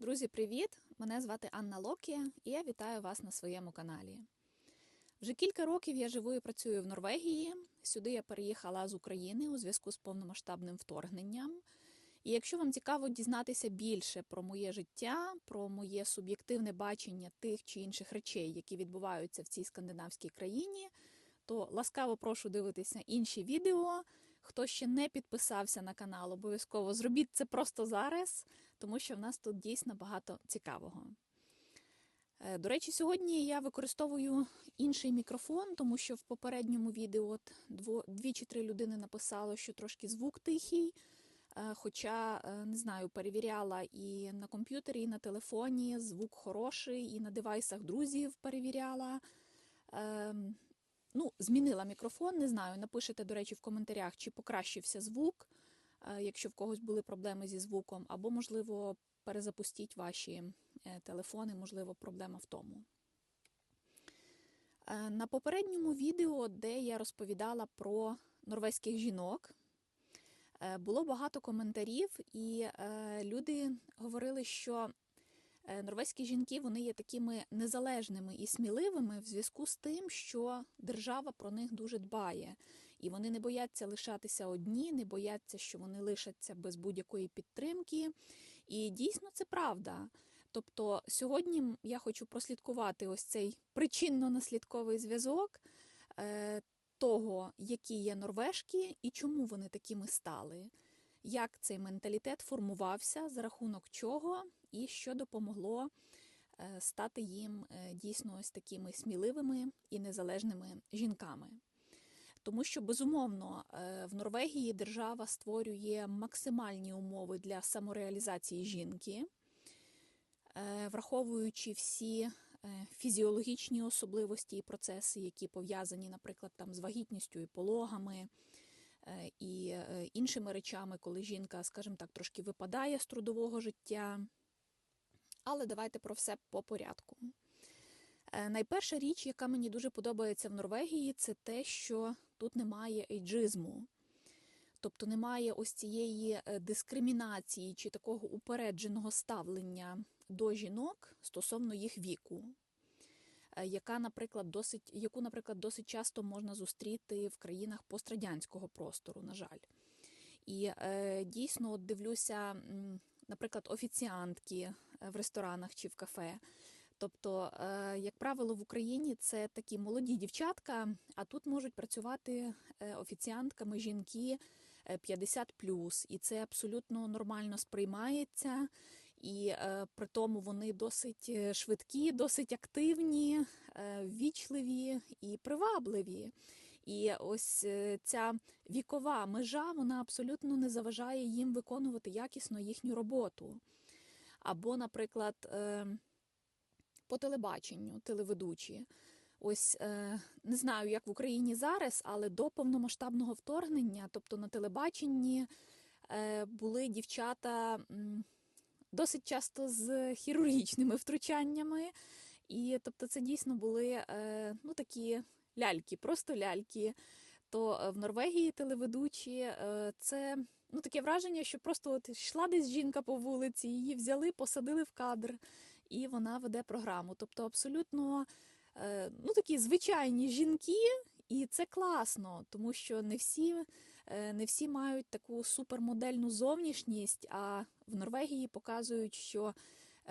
Друзі, привіт! Мене звати Анна Локі, і я вітаю вас на своєму каналі. Вже кілька років я живу і працюю в Норвегії. Сюди я переїхала з України у зв'язку з повномасштабним вторгненням. І якщо вам цікаво дізнатися більше про моє життя, про моє суб'єктивне бачення тих чи інших речей, які відбуваються в цій скандинавській країні, то ласкаво прошу дивитися інші відео. Хто ще не підписався на канал, обов'язково зробіть це просто зараз, тому що в нас тут дійсно багато цікавого. Е, До речі, сьогодні я використовую інший мікрофон, тому що в попередньому відео дві чи три людини написало, що трошки звук тихий. Е, Хоча, е, не знаю, перевіряла і на комп'ютері, і на телефоні звук хороший, і на девайсах друзів перевіряла. Ем, Ну, змінила мікрофон, не знаю. Напишите, до речі, в коментарях, чи покращився звук, якщо в когось були проблеми зі звуком, або, можливо, перезапустіть ваші е, телефони, можливо, проблема в тому. Е, На попередньому відео, де я розповідала про норвезьких жінок, е, було багато коментарів, і е, люди говорили, що Е, Норвезькі жінки вони є такими незалежними і сміливими в зв'язку з тим, що держава про них дуже дбає, і вони не бояться лишатися одні, не бояться, що вони лишаться без будь-якої підтримки. І дійсно це правда. Тобто сьогодні я хочу прослідкувати ось цей причинно-наслідковий зв'язок е, того, які є норвежки і чому вони такими стали. Як цей менталітет формувався, за рахунок чого, і що допомогло е, стати їм е, дійсно ось такими сміливими і незалежними жінками. Тому що, безумовно, е, в Норвегії держава створює максимальні умови для самореалізації жінки, враховуючи всі фізіологічні особливості і процеси, які пов'язані, наприклад, там з вагітністю і пологами. І іншими речами, коли жінка, скажімо так, трошки випадає з трудового життя. Але давайте про все по порядку. Найперша річ, яка мені дуже подобається в Норвегії, це те, що тут немає ейджизму. Тобто немає ось цієї дискримінації чи такого упередженого ставлення до жінок стосовно їх віку, яка, наприклад, досить, яку, наприклад, досить часто можна зустріти в країнах пострадянського простору, на жаль. І е, дійсно от дивлюся, наприклад, офіціантки в ресторанах чи в кафе. Тобто, е, як правило, в Україні це такі молоді дівчатка, а тут можуть працювати офіціантками жінки 50 і це абсолютно нормально сприймається. І е, при тому вони досить швидкі, досить активні, е, ввічливі і привабливі. І ось ця вікова межа вона абсолютно не заважає їм виконувати якісно їхню роботу. Або, наприклад, по телебаченню телеведучі. Ось не знаю, як в Україні зараз, але до повномасштабного вторгнення, тобто на телебаченні, були дівчата досить часто з хірургічними втручаннями. І тобто це дійсно були ну, такі ляльки, просто ляльки. То в Норвегії телеведучі це ну, таке враження, що просто от йшла десь жінка по вулиці, її взяли, посадили в кадр, і вона веде програму. Тобто, абсолютно ну, такі звичайні жінки, і це класно, тому що не всі, не всі мають таку супермодельну зовнішність, а в Норвегії показують, що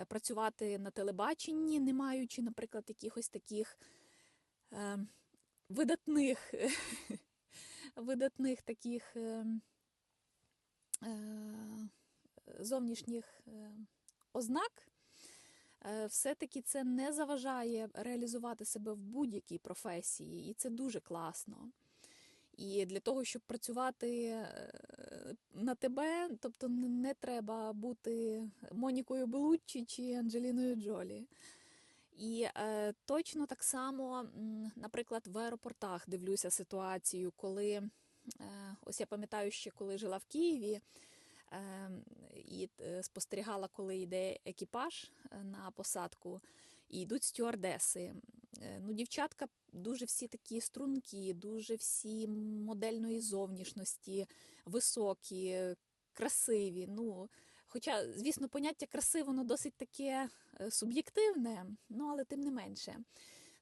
працювати на телебаченні, не маючи, наприклад, якихось таких е, видатних, видатних таких. Е, зовнішніх ознак, все-таки це не заважає реалізувати себе в будь-якій професії, і це дуже класно. І для того, щоб працювати на тебе, тобто не треба бути Монікою Белуччі чи Анджеліною Джолі. І е, точно так само, наприклад, в аеропортах дивлюся ситуацію, коли Ось я пам'ятаю, ще коли жила в Києві і спостерігала, коли йде екіпаж на посадку, і йдуть стюардеси. Ну, Дівчатка дуже всі такі струнки, дуже всі модельної зовнішності, високі, красиві. Ну, Хоча, звісно, поняття краси, воно досить таке е, суб'єктивне, ну але тим не менше.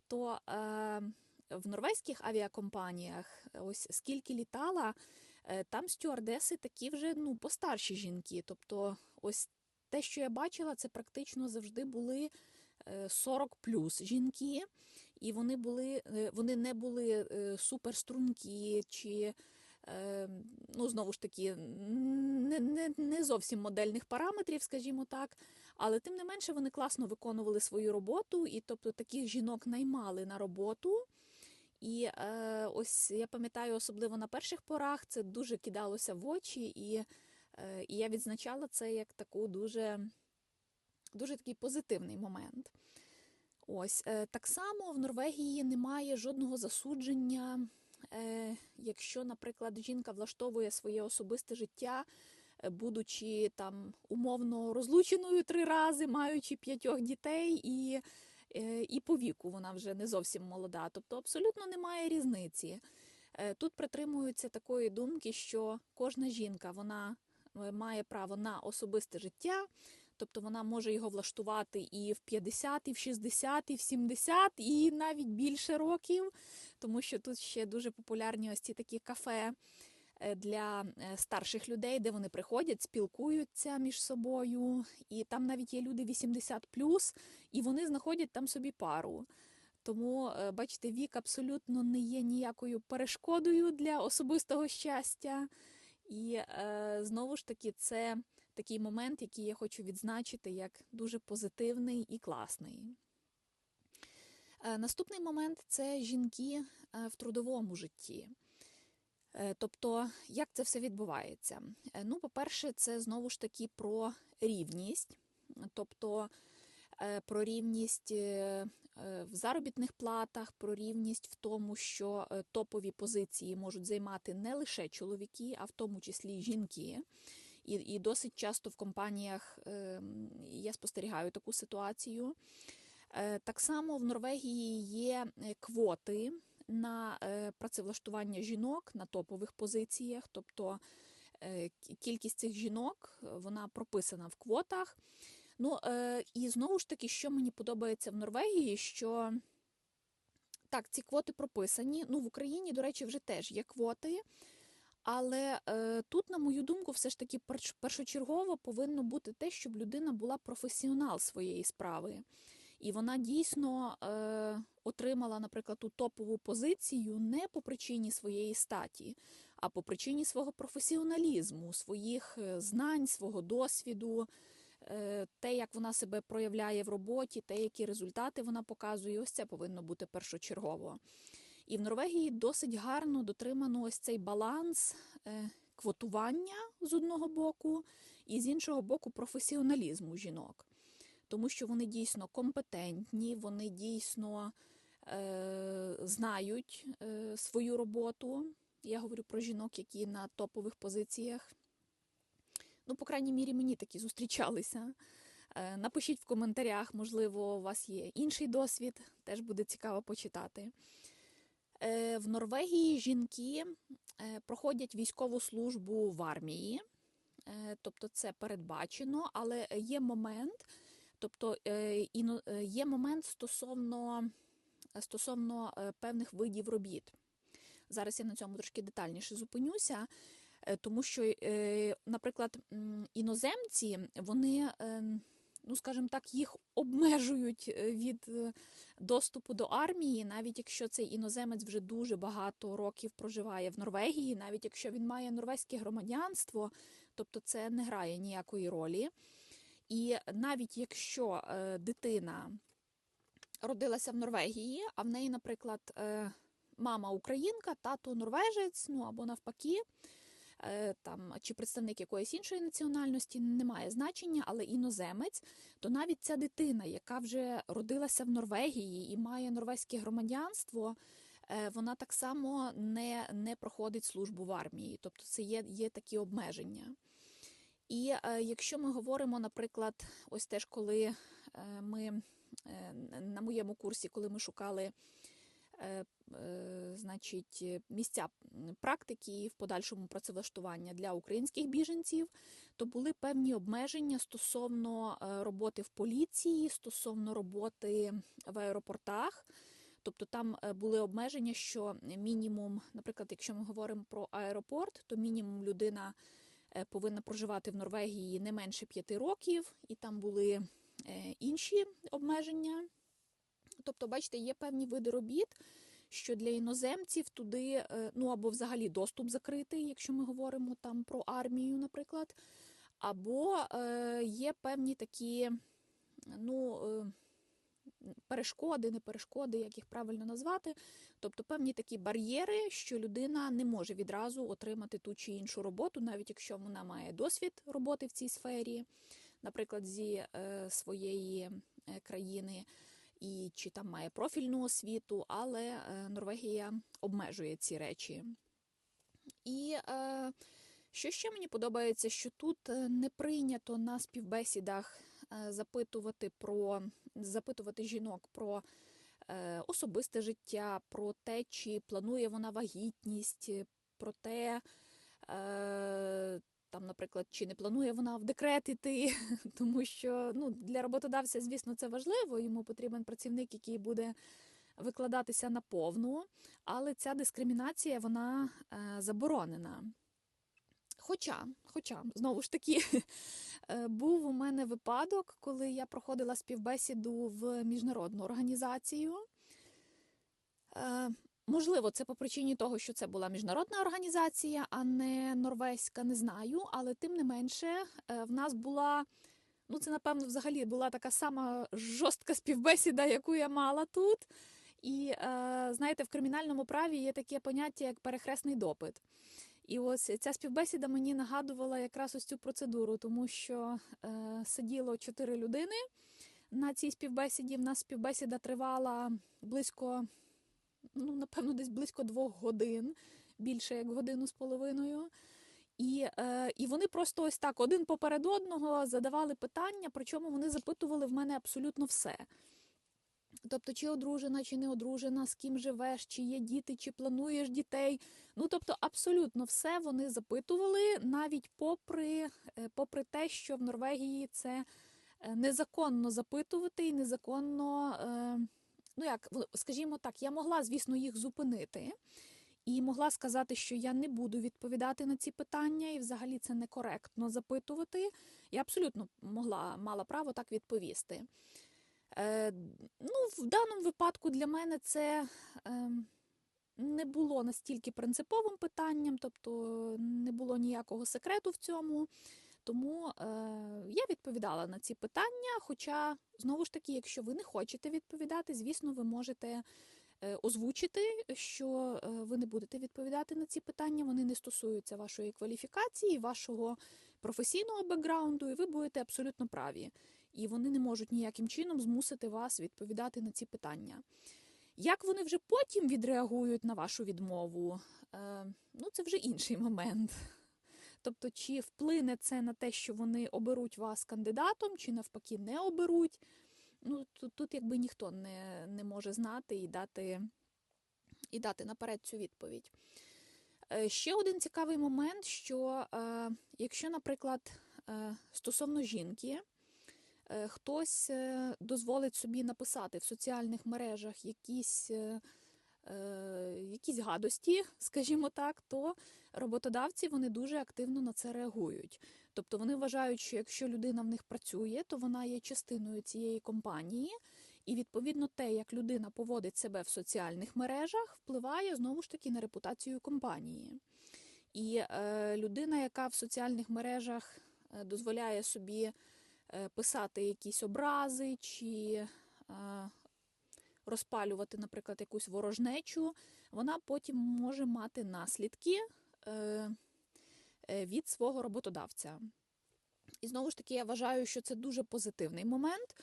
То е, в норвезьких авіакомпаніях, ось скільки літала, е, там стюардеси такі вже ну, постарші жінки. Тобто, ось те, що я бачила, це практично завжди були е, 40 плюс жінки, і вони були, е, вони не були е, суперстрункі чи. е, Ну, знову ж таки, не, не, не зовсім модельних параметрів, скажімо так, але тим не менше вони класно виконували свою роботу, і тобто таких жінок наймали на роботу. І е, ось я пам'ятаю, особливо на перших порах це дуже кидалося в очі, і, е, і я відзначала це як таку дуже, дуже такий позитивний момент. Ось е, так само в Норвегії немає жодного засудження, е, якщо, наприклад, жінка влаштовує своє особисте життя, е, будучи там умовно розлученою три рази, маючи п'ятьох дітей, і, і по віку вона вже не зовсім молода. Тобто абсолютно немає різниці. Е, Тут притримуються такої думки, що кожна жінка вона е, має право на особисте життя. Тобто вона може його влаштувати і в 50, і в 60, і в 70, і навіть більше років, тому що тут ще дуже популярні ось ці такі кафе е, для е, старших людей, де вони приходять, спілкуються між собою, і там навіть є люди 80 і вони знаходять там собі пару. Тому, е, бачите, вік абсолютно не є ніякою перешкодою для особистого щастя. І е, знову ж таки, це такий момент, який я хочу відзначити як дуже позитивний і класний. Е, Наступний момент це жінки е, в трудовому житті. Е, Тобто, як це все відбувається? Е, Ну, по-перше, це знову ж таки про рівність, тобто е, про рівність в заробітних платах, про рівність в тому, що топові позиції можуть займати не лише чоловіки, а в тому числі жінки. І, і досить часто в компаніях я спостерігаю таку ситуацію. Так само в Норвегії є квоти на е, працевлаштування жінок на топових позиціях, тобто е, кількість цих жінок е, вона прописана в квотах. Ну і знову ж таки, що мені подобається в Норвегії, що так, ці квоти прописані. Ну, в Україні, до речі, вже теж є квоти. Але е, тут, на мою думку, все ж таки перш- першочергово повинно бути те, щоб людина була професіонал своєї справи. І вона дійсно е, отримала, наприклад, ту топову позицію не по причині своєї статі, а по причині свого професіоналізму, своїх е, знань, свого досвіду, е, те, як вона себе проявляє в роботі, те, які результати вона показує. Ось це повинно бути першочергово. І в Норвегії досить гарно дотримано ось цей баланс е, квотування з одного боку, і з іншого боку професіоналізму жінок. Тому що вони дійсно компетентні, вони дійсно е, знають е, свою роботу. Я говорю про жінок, які на топових позиціях. Ну, по крайній мірі, мені такі зустрічалися. Е, Напишіть в коментарях, можливо, у вас є інший досвід, теж буде цікаво почитати. Е, В Норвегії жінки е, проходять військову службу в армії, Е, тобто це передбачено, але є момент, тобто е, е, є момент стосовно, стосовно е, певних видів робіт. Зараз я на цьому трошки детальніше зупинюся, тому що, наприклад, іноземці, вони, ну скажімо так, їх обмежують від доступу до армії, навіть якщо цей іноземець вже дуже багато років проживає в Норвегії, навіть якщо він має норвезьке громадянство, тобто це не грає ніякої ролі. І навіть якщо е, дитина родилася в Норвегії, а в неї, наприклад, е, мама українка, тато норвежець, ну або навпаки, е, там чи представник якоїсь іншої національності, не має значення, але іноземець, то навіть ця дитина, яка вже родилася в Норвегії і має норвезьке громадянство, вона так само не, не проходить службу в армії. Тобто це є, є такі обмеження. І е, якщо ми говоримо, наприклад, ось теж коли е, ми е, на моєму курсі, коли ми шукали значить, місця практики в подальшому працевлаштування для українських біженців, то були певні обмеження стосовно роботи в поліції, стосовно роботи в аеропортах. Тобто там були обмеження, що мінімум, наприклад, якщо ми говоримо про аеропорт, то мінімум людина повинна проживати в Норвегії не менше п'яти років, і там були е, інші обмеження. Тобто, бачите, є певні види робіт, що для іноземців туди, е, ну або взагалі доступ закритий, якщо ми говоримо там про армію, наприклад, або е, є певні такі, ну. Перешкоди, не перешкоди, як їх правильно назвати. Тобто певні такі бар'єри, що людина не може відразу отримати ту чи іншу роботу, навіть якщо вона має досвід роботи в цій сфері, наприклад, зі е, своєї е, країни. І чи там має профільну освіту, але е, Норвегія обмежує ці речі. І е, що ще мені подобається, що тут не прийнято на співбесідах запитувати про запитувати жінок про е, особисте життя, про те, чи планує вона вагітність, про те, е, там, наприклад, чи не планує вона в декрет іти, тому що ну, для роботодавця, звісно, це важливо. Йому потрібен працівник, який буде викладатися на повну, але ця дискримінація вона е, заборонена. Хоча, хоча, знову ж таки, е, був у мене випадок, коли я проходила співбесіду в міжнародну організацію. Е, Можливо, це по причині того, що це була міжнародна організація, а не норвезька, не знаю. Але тим не менше, е, в нас була, ну це напевно, взагалі була така сама жорстка співбесіда, яку я мала тут. І знаєте, в кримінальному праві є таке поняття, як перехресний допит. І ось ця співбесіда мені нагадувала якраз ось цю процедуру, тому що е, сиділо чотири людини на цій співбесіді. В нас співбесіда тривала близько, ну, напевно, десь близько двох годин, більше як годину з половиною. І е, і вони просто ось так один поперед одного задавали питання, причому вони запитували в мене абсолютно все. Тобто, чи одружена, чи не одружена, з ким живеш, чи є діти, чи плануєш дітей. Ну, тобто, абсолютно все вони запитували, навіть попри, е, попри те, що в Норвегії це е, незаконно запитувати і незаконно, е, ну як, скажімо так, я могла, звісно, їх зупинити. І могла сказати, що я не буду відповідати на ці питання, і взагалі це некоректно запитувати. Я абсолютно могла мала право так відповісти. Е, ну, В даному випадку для мене це е, не було настільки принциповим питанням, тобто не було ніякого секрету в цьому. Тому е, я відповідала на ці питання. Хоча, знову ж таки, якщо ви не хочете відповідати, звісно, ви можете е, озвучити, що е, ви не будете відповідати на ці питання, вони не стосуються вашої кваліфікації, вашого професійного бекграунду, і ви будете абсолютно праві і вони не можуть ніяким чином змусити вас відповідати на ці питання. Як вони вже потім відреагують на вашу відмову, е, ну це вже інший момент. Тобто, чи вплине це на те, що вони оберуть вас кандидатом, чи навпаки не оберуть. Ну, Тут тут якби ніхто не не може знати і дати і дати наперед цю відповідь. Е, ще один цікавий момент, що е, якщо, наприклад, е, стосовно жінки, хтось е, дозволить собі написати в соціальних мережах якісь е, якісь гадості, скажімо так, то роботодавці вони дуже активно на це реагують. Тобто вони вважають, що якщо людина в них працює, то вона є частиною цієї компанії, і відповідно те, як людина поводить себе в соціальних мережах, впливає знову ж таки на репутацію компанії. І е, людина, яка в соціальних мережах дозволяє собі Е, писати якісь образи чи е, розпалювати, наприклад, якусь ворожнечу, вона потім може мати наслідки е, від свого роботодавця. І знову ж таки, я вважаю, що це дуже позитивний момент,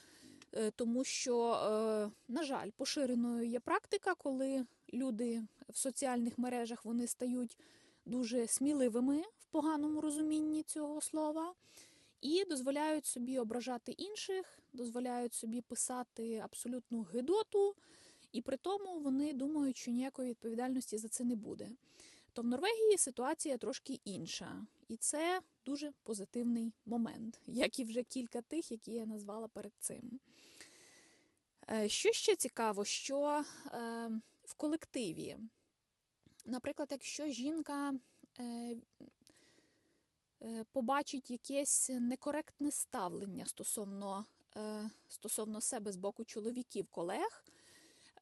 тому що, на жаль, поширеною є практика, коли люди в соціальних мережах вони стають дуже сміливими в поганому розумінні цього слова і дозволяють собі ображати інших, дозволяють собі писати абсолютну гидоту, і при тому вони думають, що ніякої відповідальності за це не буде. То в Норвегії ситуація трошки інша. І це дуже позитивний момент, як і вже кілька тих, які я назвала перед цим. Е, Що ще цікаво, що е, в колективі, наприклад, якщо жінка е, побачить якесь некоректне ставлення стосовно, е, стосовно себе з боку чоловіків, колег,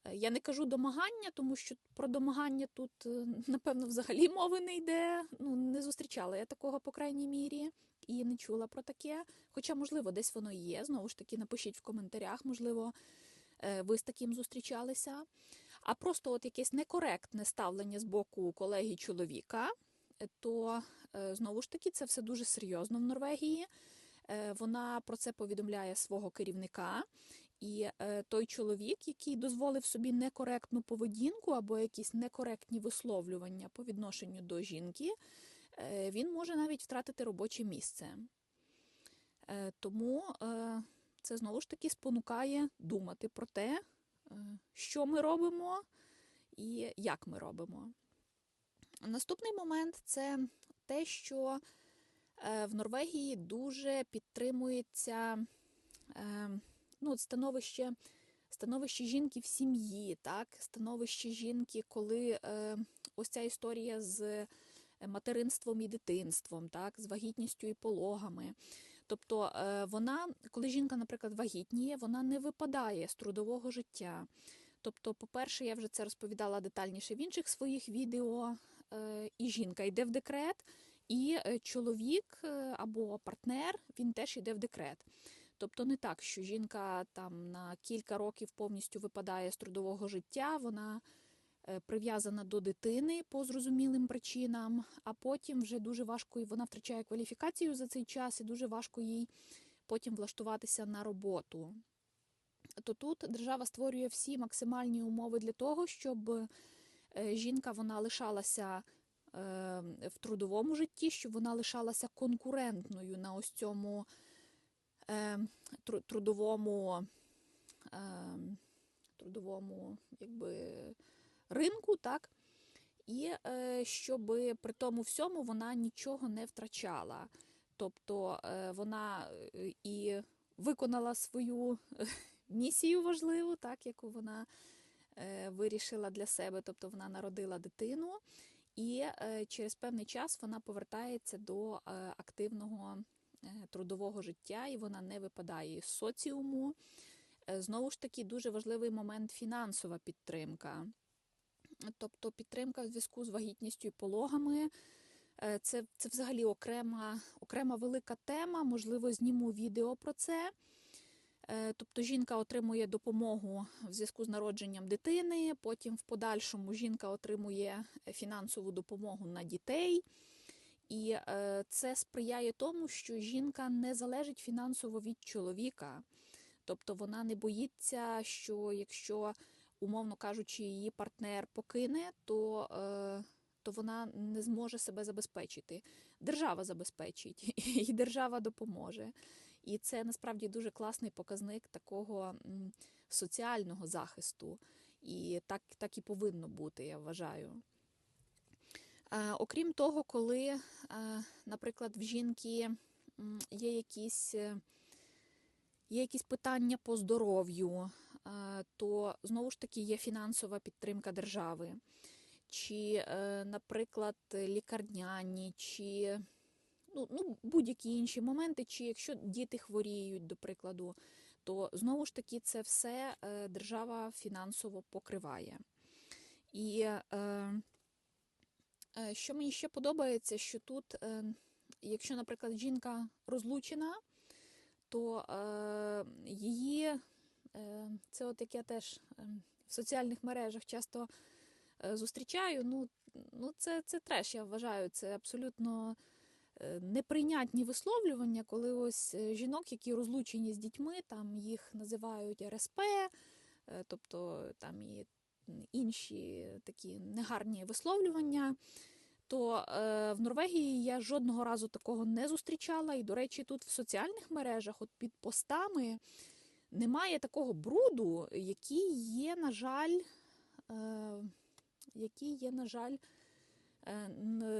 е, я не кажу домагання, тому що про домагання тут, е, напевно, взагалі мови не йде. Ну, не зустрічала я такого, по крайній мірі, і не чула про таке. Хоча, можливо, десь воно є. Знову ж таки, напишіть в коментарях, можливо, е, ви з таким зустрічалися. А просто от якесь некоректне ставлення з боку колеги чоловіка, е, то е, знову ж таки це все дуже серйозно в Норвегії. Е, Вона про це повідомляє свого керівника. І е, той чоловік, який дозволив собі некоректну поведінку або якісь некоректні висловлювання по відношенню до жінки, е, він може навіть втратити робоче місце. Е, Тому е, це знову ж таки спонукає думати про те, е, що ми робимо і як ми робимо. Наступний момент це те, що е, в Норвегії дуже підтримується е, ну, становище, становище жінки в сім'ї, так? становище жінки, коли е, ось ця історія з материнством і дитинством, так? з вагітністю і пологами. Тобто вона, коли жінка, наприклад, вагітніє, вона не випадає з трудового життя. Тобто, по-перше, я вже це розповідала детальніше в інших своїх відео, і жінка йде в декрет, і е, чоловік е, або партнер він теж йде в декрет. Тобто не так, що жінка там на кілька років повністю випадає з трудового життя, вона е, прив'язана до дитини по зрозумілим причинам, а потім вже дуже важко і вона втрачає кваліфікацію за цей час, і дуже важко їй потім влаштуватися на роботу. То тут держава створює всі максимальні умови для того, щоб е, жінка вона лишалася е, в трудовому житті, щоб вона лишалася конкурентною на ось цьому е, трудовому, е, трудовому якби, ринку, так? І е, щоб при тому всьому вона нічого не втрачала. Тобто е, вона е, і виконала свою е, місію важливу, так, яку вона е, вирішила для себе, тобто вона народила дитину, і е, через певний час вона повертається до е, активного е, трудового життя, і вона не випадає із соціуму. Е, Знову ж таки, дуже важливий момент фінансова підтримка. Тобто підтримка в зв'язку з вагітністю і пологами. Е, Це, це взагалі окрема, окрема велика тема. Можливо, зніму відео про це. Е, Тобто жінка отримує допомогу в зв'язку з народженням дитини, потім в подальшому жінка отримує фінансову допомогу на дітей. І е, це сприяє тому, що жінка не залежить фінансово від чоловіка. Тобто вона не боїться, що якщо, умовно кажучи, її партнер покине, то, е, то вона не зможе себе забезпечити. Держава забезпечить, і держава допоможе. І це насправді дуже класний показник такого соціального захисту. І так, так і повинно бути, я вважаю. Е, Окрім того, коли, е, наприклад, в жінки є якісь, е, є якісь питання по здоров'ю, то знову ж таки є фінансова підтримка держави. Чи, наприклад, лікарняні, чи ну, ну, будь-які інші моменти, чи якщо діти хворіють, до прикладу, то знову ж таки це все е, держава фінансово покриває. І е, е, що мені ще подобається, що тут, е, якщо, наприклад, жінка розлучена, то е, її, е, це от як я теж в соціальних мережах часто зустрічаю, ну, ну це, це треш, я вважаю, це абсолютно неприйнятні висловлювання, коли ось е, жінок, які розлучені з дітьми, там їх називають РСП, е, тобто там і інші такі негарні висловлювання. То е, в Норвегії я жодного разу такого не зустрічала. І, до речі, тут в соціальних мережах, от під постами, немає такого бруду, який є, на жаль, е, який є, на жаль, е,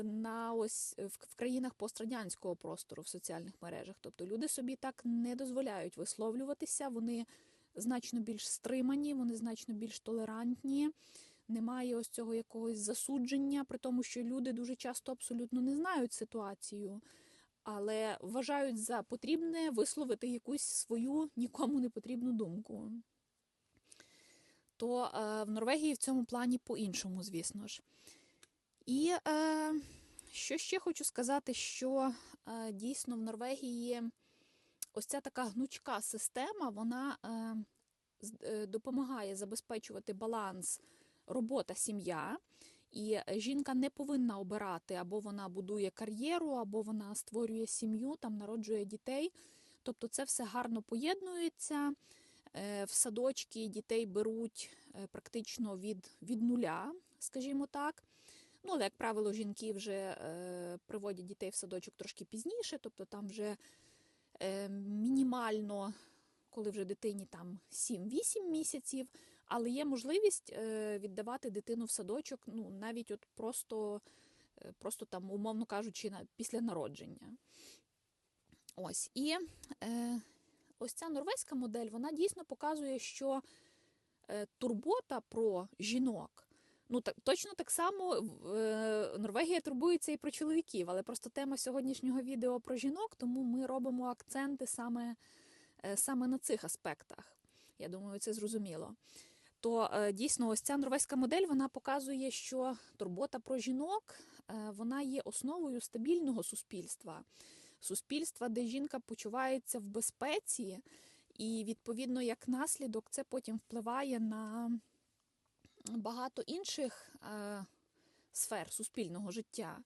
на ось в, в країнах пострадянського простору в соціальних мережах. Тобто люди собі так не дозволяють висловлюватися, вони значно більш стримані, вони значно більш толерантні. Немає ось цього якогось засудження, при тому, що люди дуже часто абсолютно не знають ситуацію, але вважають за потрібне висловити якусь свою нікому не потрібну думку. То е, в Норвегії в цьому плані по-іншому, звісно ж. І е, що ще хочу сказати, що е, дійсно в Норвегії ось ця така гнучка система, вона е, е, допомагає забезпечувати баланс робота-сім'я. І жінка не повинна обирати, або вона будує кар'єру, або вона створює сім'ю, там народжує дітей. Тобто це все гарно поєднується. Е, В садочки дітей беруть е, практично від, від нуля, скажімо так. Ну, але, як правило, жінки вже е, приводять дітей в садочок трошки пізніше, тобто там вже е, мінімально, коли вже дитині там 7-8 місяців, але є можливість е, віддавати дитину в садочок, ну, навіть от просто, е, просто там, умовно кажучи, на, після народження. Ось. І е, ось ця норвезька модель, вона дійсно показує, що е, турбота про жінок. Ну, так, точно так само е, Норвегія турбується і про чоловіків, але просто тема сьогоднішнього відео про жінок, тому ми робимо акценти саме, е, саме на цих аспектах. Я думаю, це зрозуміло. То е, дійсно, ось ця норвезька модель вона показує, що турбота про жінок е, вона є основою стабільного суспільства. Суспільства, де жінка почувається в безпеці, і відповідно як наслідок це потім впливає на багато інших е, сфер суспільного життя,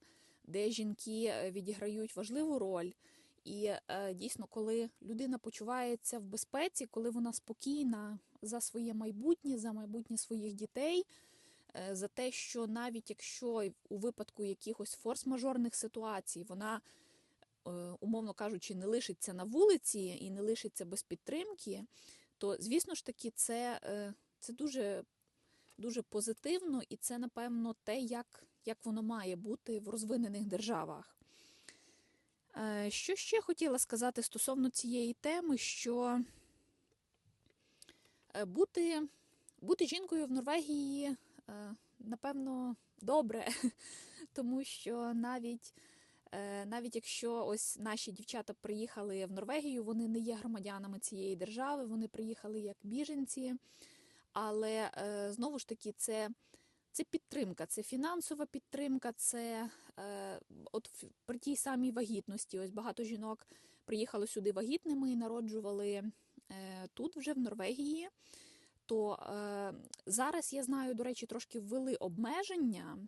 де жінки е, відіграють важливу роль. І е, дійсно, коли людина почувається в безпеці, коли вона спокійна за своє майбутнє, за майбутнє своїх дітей, за те, що навіть якщо у випадку якихось форс-мажорних ситуацій вона, умовно кажучи, не лишиться на вулиці і не лишиться без підтримки, то звісно ж таки це, це дуже дуже позитивно, і це, напевно, те, як, як воно має бути в розвинених державах. Е, Що ще хотіла сказати стосовно цієї теми, що е, бути, бути жінкою в Норвегії, е, напевно, добре, тому що навіть, навіть якщо ось наші дівчата приїхали в Норвегію, вони не є громадянами цієї держави, вони приїхали як біженці. Але е, знову ж таки, це, це підтримка, це фінансова підтримка, це е, от при тій самій вагітності. Ось багато жінок приїхало сюди вагітними і народжували е, тут, вже в Норвегії. То е, зараз я знаю, до речі, трошки ввели обмеження.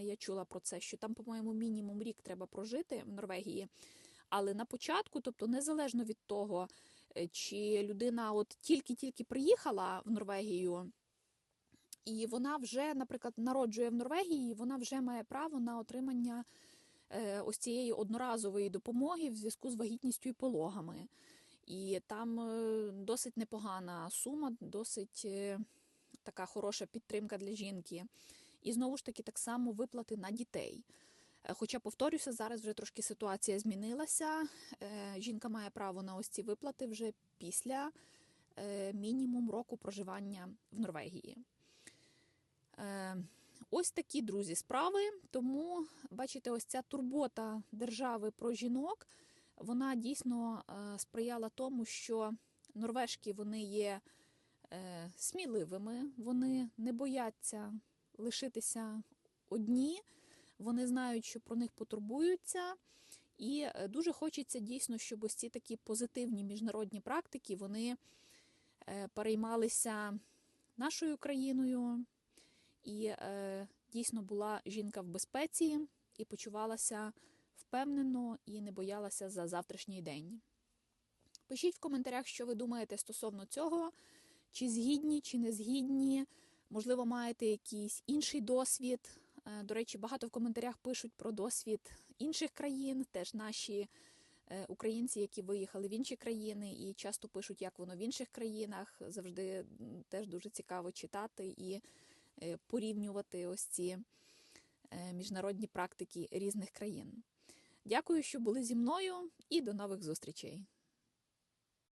Я чула про це, що там, по-моєму, мінімум рік треба прожити в Норвегії. Але на початку, тобто незалежно від того, чи людина от тільки-тільки приїхала в Норвегію, і вона вже, наприклад, народжує в Норвегії, вона вже має право на отримання е, ось цієї одноразової допомоги в зв'язку з вагітністю і пологами. І там е, досить непогана сума, досить е, така хороша підтримка для жінки. І знову ж таки, так само виплати на дітей. Е, Хоча, повторюся, зараз вже трошки ситуація змінилася. Е, Жінка має право на ось ці виплати вже після е, мінімум року проживання в Норвегії. Ось такі, друзі, справи. Тому, бачите, ось ця турбота держави про жінок, вона дійсно сприяла тому, що норвежки вони є сміливими, вони не бояться лишитися одні, вони знають, що про них потурбуються. І е, дуже хочеться дійсно, щоб ось ці такі позитивні міжнародні практики вони е, переймалися нашою країною, і е, дійсно була жінка в безпеці і почувалася впевнено і не боялася за завтрашній день. Пишіть в коментарях, що ви думаєте стосовно цього, чи згідні, чи не згідні. Можливо, маєте якийсь інший досвід. Е, До речі, багато в коментарях пишуть про досвід інших країн, теж наші е, українці, які виїхали в інші країни, і часто пишуть, як воно в інших країнах. Завжди теж дуже цікаво читати і е, порівнювати ось ці міжнародні практики різних країн. Дякую, що були зі мною, і до нових зустрічей!